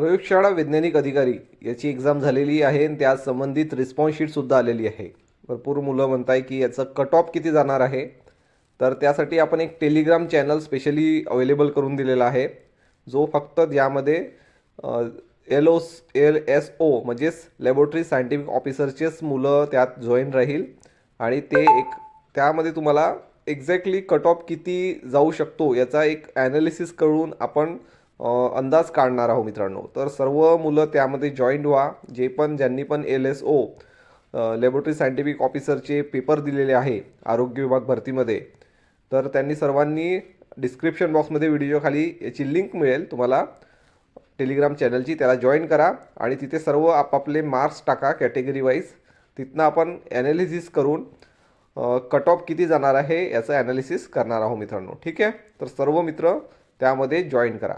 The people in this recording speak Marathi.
प्रयोगशाळा वैज्ञानिक अधिकारी याची एक्झाम झालेली आहे आणि त्या संबंधित रिस्पॉन्स शीटसुद्धा आलेली आहे. भरपूर मुलं म्हणत आहे की याचं कट ऑफ किती जाणार आहे? तर त्यासाठी आपण एक टेलिग्राम चॅनल स्पेशली अवेलेबल करून दिलेला आहे. जो फक्त यामध्ये L O L S O म्हणजेच लॅबोरेटरी सायंटिफिक ऑफिसरचेच मुलं त्यात जॉईन राहील. आणि ते एक त्यामध्ये तुम्हाला एक्झॅक्टली कट ऑफ किती जाऊ शकतो याचा एक ॲनालिसिस करून आपण अंदाज काढणार आहोत मित्रांनो. तर सर्व मुलं त्यामध्ये जॉईंट व्हा. जे पण ज्यांनी पण L S O laboratory scientific ऑफिसरचे paper दिलेले आहे आरोग्य विभाग भरतीमध्ये तर त्यांनी सर्वांनी डिस्क्रिप्शन बॉक्समध्ये व्हिडिओखाली याची लिंक मिळेल. तुम्हाला टेलिग्राम चॅनलची त्याला जॉईन करा आणि तिथे सर्व आपापले मार्क्स टाका कॅटेगरी वाईज तिथनं आपण ॲनालिसिस करून कट ऑफ किती जाणार आहे याचं ॲनालिसिस करणार आहोत मित्रांनो. ठीक आहे? तर सर्व मित्र त्यामध्ये जॉईन करा.